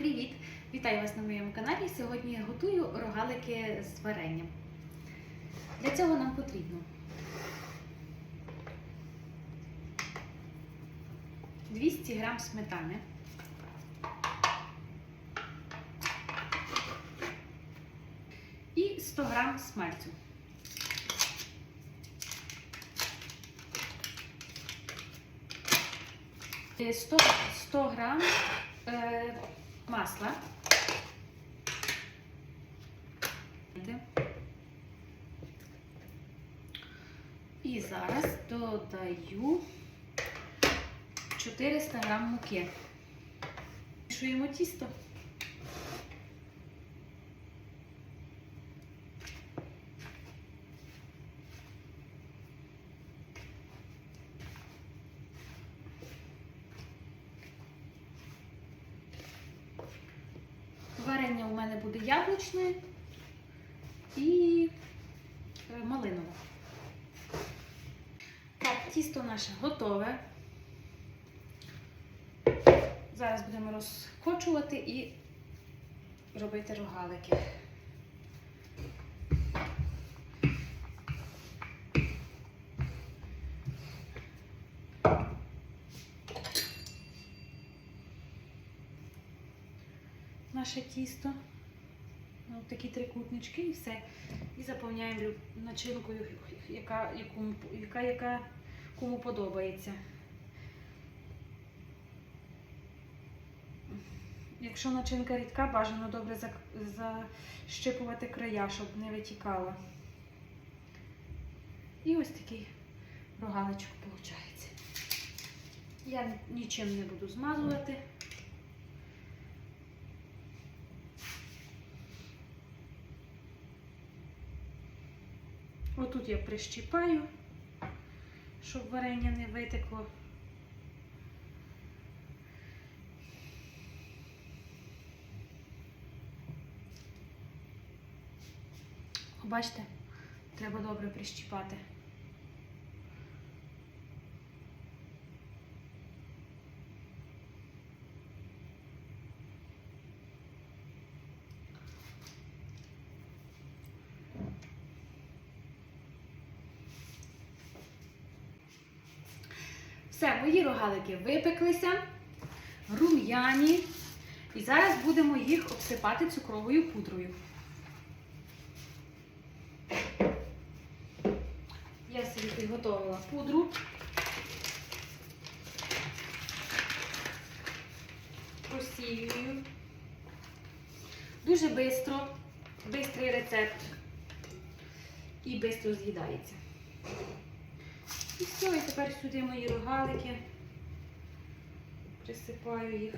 Привіт! Вітаю вас на моєму каналі. Сьогодні я готую рогалики з варенням. Для цього нам потрібно 200 грам сметани, і 100 грам смальцю. Е, 100, 100 грам е, масла. І зараз додаю 400 грам муки. Мішуємо тісто. Варення у мене буде яблучне і е, малинове. Так, тісто наше готове. Зараз будемо розкочувати і робити рогалики. Наше тісто. Ось такі трикутнички і все. І заповняємо начинкою, яка, яку, яка, яка кому подобається. Якщо начинка рідка, бажано добре защипувати края, щоб не витікала. І ось такий рогаличок виходить. Я нічим не буду змазувати. Отут я прищіпаю, щоб варення не витекло. Бачите, треба добре прищіпати. Все, мої рогалики випеклися, рум'яні. І зараз будемо їх обсипати цукровою пудрою. Я собі підготовила пудру. Просіюю. Дуже швидко, швидкий рецепт і швидко з'їдається. І все, і тепер сюди мої рогалики. Присипаю їх.